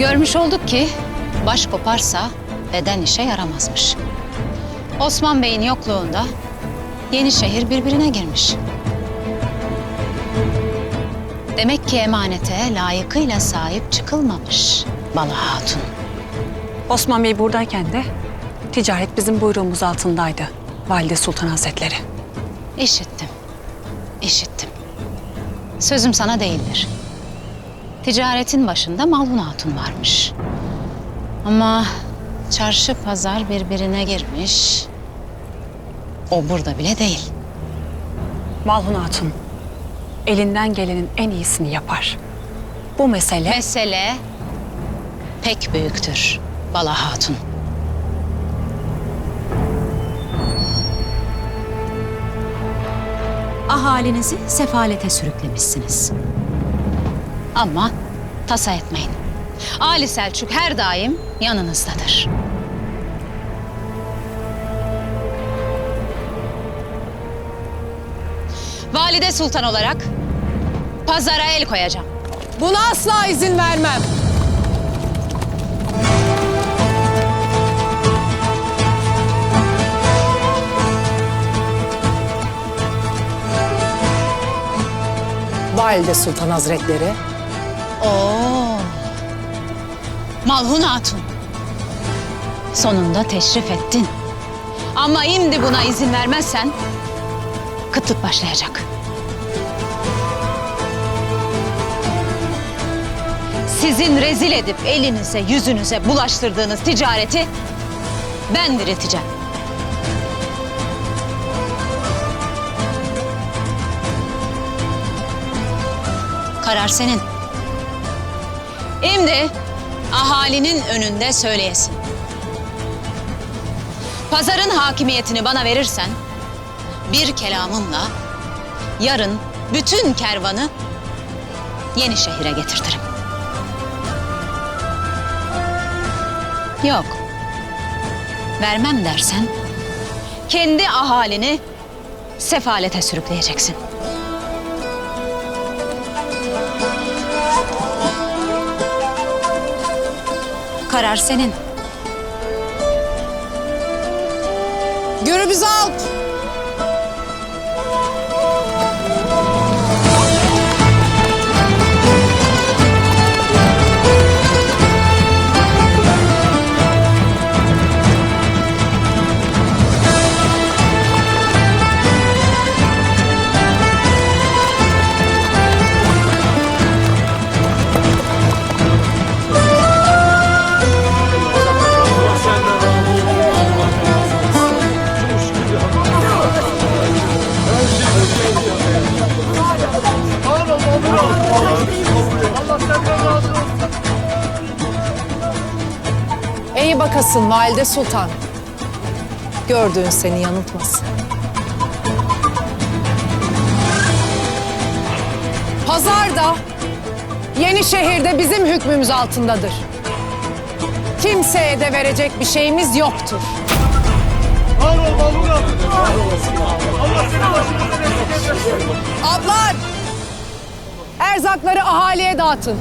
Görmüş olduk ki baş koparsa beden işe yaramazmış. Osman Bey'in yokluğunda yeni şehir birbirine girmiş. Demek ki emanete layıkıyla sahip çıkılmamış Bala Hatun. Osman Bey buradayken de ticaret bizim buyruğumuz altındaydı. Valide Sultan Hazretleri. İşittim, işittim. Sözüm sana değildir. Ticaretin başında Malhun Hatun varmış. Ama çarşı pazar birbirine girmiş. O burada bile değil. Malhun Hatun elinden gelenin en iyisini yapar. Bu mesele Mesele pek büyüktür Bala Hatun. Ahalinizi sefalete sürüklemişsiniz. Ama tasa etmeyin. Ali Selçuk her daim yanınızdadır. Valide Sultan olarak pazara el koyacağım. Buna asla izin vermem. Valide Sultan Hazretleri. Oo. Malhun Hatun. Sonunda teşrif ettin. Ama şimdi buna izin vermezsen kıtlık başlayacak. Sizin rezil edip elinize yüzünüze bulaştırdığınız ticareti ben direteceğim. Karar senin. Şimdi ahalinin önünde söyleyesin. Pazarın hakimiyetini bana verirsen bir kelamımla yarın bütün kervanı yeni şehire getirtirim. Yok. Vermem dersen kendi ahalini sefalete sürükleyeceksin. Karar senin. Gürbüz Alp. İyi bakasın Valide Sultan. Gördüğün seni yanıltmasın. Pazar da yeni şehirde bizim hükmümüz altındadır. Kimseye de verecek bir şeyimiz yoktur. Ablar! Erzakları ahaliye dağıtın.